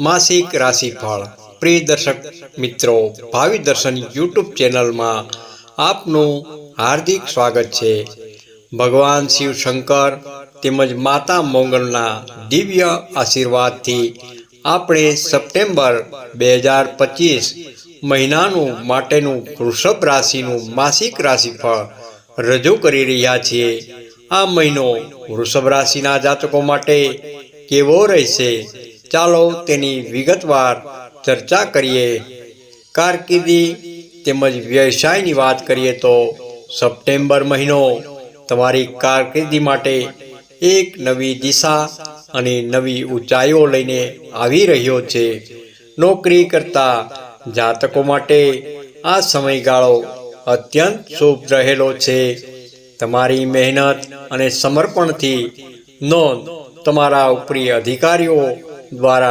માસિક રાશિફળ. પ્રિય દર્શક મિત્રો, ભાવિ દર્શન યુટ્યુબ ચેનલમાં આપનું હાર્દિક સ્વાગત છે. ભગવાન શિવ શંકર તેમજ માતા મોંગલના દિવ્ય આશીર્વાદથી આપણે સપ્ટેમ્બર બે હજાર પચીસ મહિનાનું માટેનું વૃષભ રાશિનું માસિક રાશિફળ રજૂ કરી રહ્યા છીએ. આ મહિનો વૃષભ રાશિના જાતકો માટે કેવો રહેશે? ચાલો તેની વિગતવાર ચર્ચા કરીએ. કારકિર્દી તેમજ વ્યવસાયની વાત કરીએ તો સપ્ટેમ્બર મહિનો તમારી કારકિર્દી માટે એક નવી દિશા અને નવી ઊંચાઈઓ લઈને આવી રહ્યો છે. નોકરી કરતા જાતકો માટે આ સમયગાળો અત્યંત શુભ રહેલો છે. તમારી મહેનત અને સમર્પણથી નોંધ તમારા ઉપરી અધિકારીઓ ద్వారా